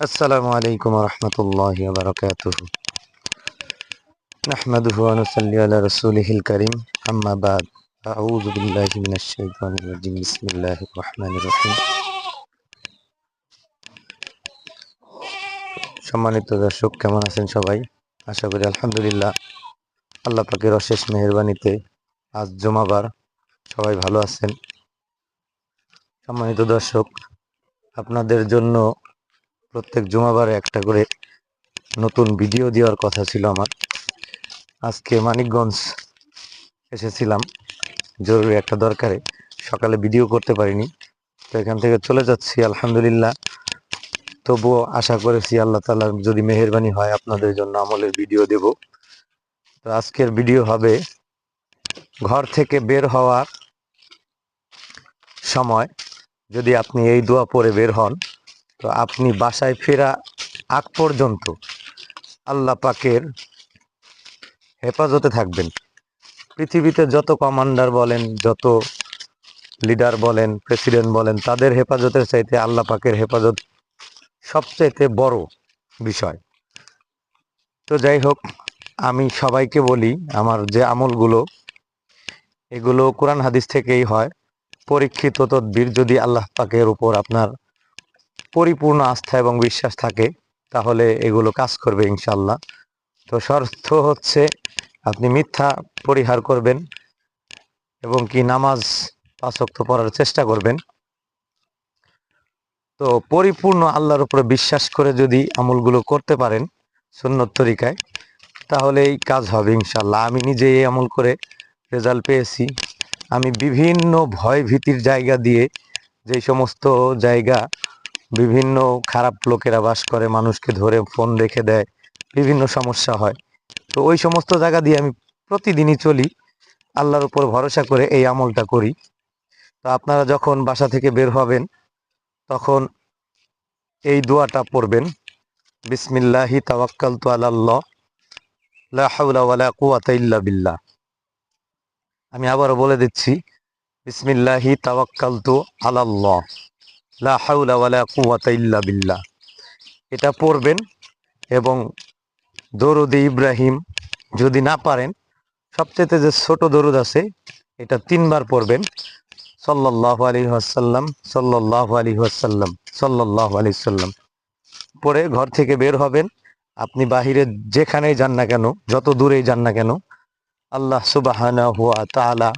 السلام عليكم ورحمة الله وبركاته نحمده ونصلي على رسوله الكريم أما بعد أعوذ بالله من الشيطان الرجيم بسم الله الرحمن الرحيم সম্মানিত দর্শক কেমন আছেন সবাই আশা করি আলহামদুলিল্লাহ আল্লাহ পাকের অশেষ মেহরবানিতে আজ জমাবার সবাই ভালো আছেন সম্মানিত দর্শক আপনাদের জন্য প্রত্যেক জুমাবারে একটা করে নতুন ভিডিও দেওয়ার কথা ছিল আমার। আজকে মানিকগঞ্জ এসেছিলাম, জরুরি একটা দরকারে। সকালে ভিডিও করতে পারিনি, তো এখান থেকে চলে যাচ্ছি, আলহামদুলিল্লাহ। তবুও আশা করেছি আল্লাহ তালা যদি মেহরবানি হয় আপনাদের জন্য আমলের ভিডিও দেব। তো আজকের ভিডিও হবে ঘর থেকে বের হওয়ার সময়। যদি আপনি এই দোয়া পরে বের হন তো আপনি বাসায় ফেরা আগ পর্যন্ত আল্লাহ পাকের হেফাজতে থাকবেন। পৃথিবীতে যত কমান্ডার বলেন, যত লিডার বলেন, প্রেসিডেন্ট বলেন, তাদের হেফাজতের চাইতে আল্লাহ পাকের হেফাজত সবচাইতে বড় বিষয়। তো যাই হোক, আমি সবাইকে বলি, আমার যে আমলগুলো, এগুলো কোরআন হাদিস থেকেই হয়। পরীক্ষিত তদ্বির যদি আল্লাহ পাকের উপর আপনার পরিপূর্ণ আস্থা এবং বিশ্বাস থাকে, তাহলে এগুলো কাজ করবে ইনশাল্লাহ তো শর্ত হচ্ছে আপনি মিথ্যা পরিহার করবেন এবং কি নামাজ পাঁচক্ত পড়ার চেষ্টা করবেন। তো পরিপূর্ণ আল্লাহর উপরে বিশ্বাস করে যদি আমলগুলো করতে পারেন সুন্নত তরিকায়, তাহলে এই কাজ হবে ইনশাল্লাহ আমি নিজে এই আমল করে রেজাল্ট পেয়েছি। আমি বিভিন্ন ভয় ভীতির জায়গা দিয়ে যে সমস্ত জায়গা বিভিন্ন খারাপ লোকেরা বাস করে, মানুষকে ধরে ফোন রেখে দেয়, বিভিন্ন সমস্যা হয়। তো ওই সমস্ত জায়গা দিয়ে আমি প্রতিদিনই চলি। আল্লাহর উপর ভরসা করে এই আমলটা করি। তো আপনারা যখন বাসা থেকে বের হবেন, তখন এই দোয়াটা পড়বেন, বিসমিল্লাহি তাওয়াক্কাল তু আল্লাহ লা ইল্লা বিল্লাহ। আমি আবারও বলে দিচ্ছি, বিসমিল্লাহি তাওয়াক্কাল তু আলাল্লাহ। লা এটা পড়বেন এবং দরুদ ইব্রাহিম যদি না পারেন সবচেয়ে যে ছোট দরুদ আছে, এটা তিনবার পড়বেন। সাল্লাহ আলী আসাল্লাম সাল্লাহ আলী আসাল্লাম সাল্লাহ আলী সাল্লাম পরে ঘর থেকে বের হবেন। আপনি বাহিরে যেখানেই যান না কেন, যত দূরেই যান না কেন, আল্লাহ সুবাহানা হুয়া তালা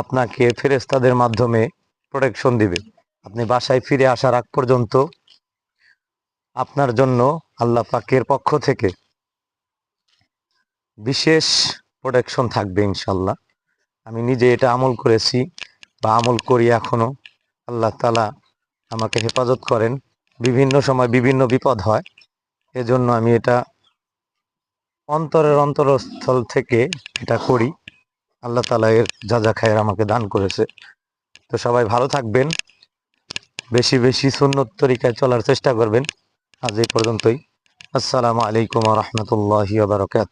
আপনাকে ফেরেস্তাদের মাধ্যমে প্রোটেকশন দিবে। আপনি বাসায় ফিরে আসার আগ পর্যন্ত আপনার জন্য আল্লাহ পাকের পক্ষ থেকে বিশেষ প্রোটেকশন থাকবে ইনশাল্লাহ আমি নিজে এটা আমল করেছি বা আমল করি এখনও। আল্লাহ তালা আমাকে হেফাজত করেন। বিভিন্ন সময় বিভিন্ন বিপদ হয়। এজন্য আমি এটা অন্তরের অন্তরস্থল থেকে এটা করি। আল্লাহ তালা এর যা যা খায়ের আমাকে দান করেছে। তো সবাই ভালো থাকবেন। বেশি বেশি সুন্নত তরিকায় চলার চেষ্টা করবেন। আজ এই পর্যন্তই। আসসালামু আলাইকুম রহমতুল্লাহ বারকাত